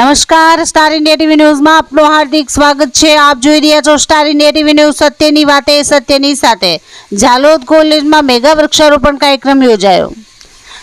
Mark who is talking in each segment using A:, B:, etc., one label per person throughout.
A: નમસ્કાર, star India TV ન્યૂઝમાં આપનું હાર્દિક સ્વાગત છે. આપ જોઈ રહ્યા છો સ્ટાર ઇન્ડિયા ટીવી ન્યૂઝ સત્યની વાતે, સત્યની સાથે. ઝાલોદ કોલેજમાં મેગા વૃક્ષારોપણ કાર્યક્રમ યોજાયો.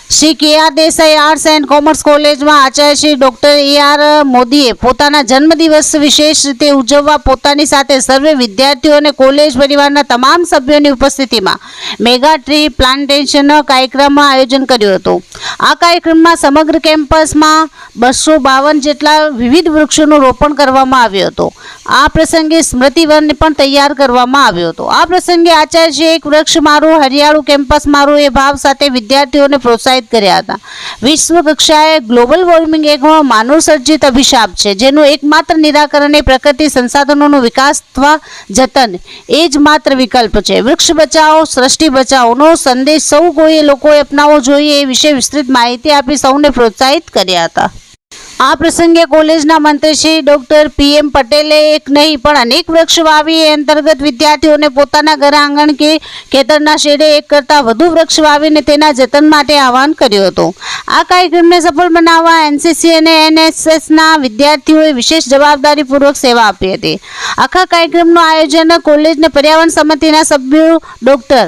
A: Shri K R Desai arts and commerce કોલેજમાં આચાર્ય શ્રી ડૉક્ટર એ આર મોદીએ પોતાના જન્મદિવસ વિશેષ રીતે ઉજવવા પોતાની સાથે સર્વે વિદ્યાર્થીઓ અને કોલેજ પરિવારના તમામ સભ્યોની ઉપસ્થિતિમાં મેગા ટ્રી પ્લાન્ટેશન કાર્યક્રમનું આયોજન કર્યું હતું. આ કાર્યક્રમમાં સમગ્ર કેમ્પસમાં બસો બાવન જેટલા વિવિધ વૃક્ષોનું રોપણ કરવામાં આવ્યું હતું. આ પ્રસંગે સ્મૃતિવન પણ તૈયાર કરવામાં આવ્યો હતો. આ પ્રસંગે આચાર્યજીએ એક વૃક્ષ મારું, હરિયાળું કેમ્પસ મારું એ ભાવ સાથે વિદ્યાર્થીઓને પ્રોત્સાહિત કર્યા હતા. વિશ્વ કક્ષાએ ગ્લોબલ વોર્મિંગ એક માનવ સર્જિત અભિશાપ છે, જેનું એકમાત્ર નિરાકરણ એ પ્રકૃતિ સંસાધનોનો વિકાસ અથવા જતન. એ જ માત્ર વિકલ્પ છે. વૃક્ષ બચાવો, સૃષ્ટિ બચાવોનો સંદેશ સૌ કોઈ લોકોએ અપનાવવો જોઈએ એ વિશે વિસ્તૃત માહિતી આપી સૌને પ્રોત્સાહિત કર્યા હતા. આ પ્રસંગે કોલેજના મંત્રી શ્રી ડોક્ટર પી એમ પટેલે એક નહીં, પણ અનેક વૃક્ષ વાવી અંતર્ગત વિદ્યાર્થીઓને પોતાના ઘર આંગણ કે ખેતરના શેડે એક કરતાં વધુ વૃક્ષ વાવીને તેના જતન માટે આહવાન કર્યું હતું. આ કાર્યક્રમને સફળ બનાવવા એનસીસી અને એનએસએસના વિદ્યાર્થીઓએ વિશેષ જવાબદારીપૂર્વક સેવા આપી હતી. આખા કાર્યક્રમનું આયોજન કોલેજના પર્યાવરણ સમિતિના સભ્યો doctor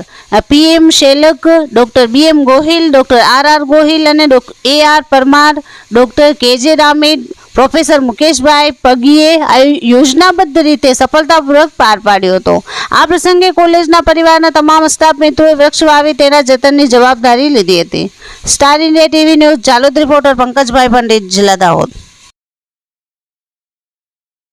A: PM Shelak, doctor BM Gohil, doctor R R Gohil અને એ આર પરમાર, ડૉક્ટર કે જે રામીડ પ્રોફેસર મુકેશભાઈ પગીએ આ યોજનાબદ્ધ રીતે સફળતાપૂર્વક પાર પાડ્યો હતો. આ પ્રસંગે કોલેજના પરિવારના તમામ સ્ટાફ મિત્રોએ વૃક્ષ વાવી તેના જતનની જવાબદારી લીધી હતી. Star India TV news Jhalod reporter Pankajbhai Pandit, જિલ્લા દાહોદ.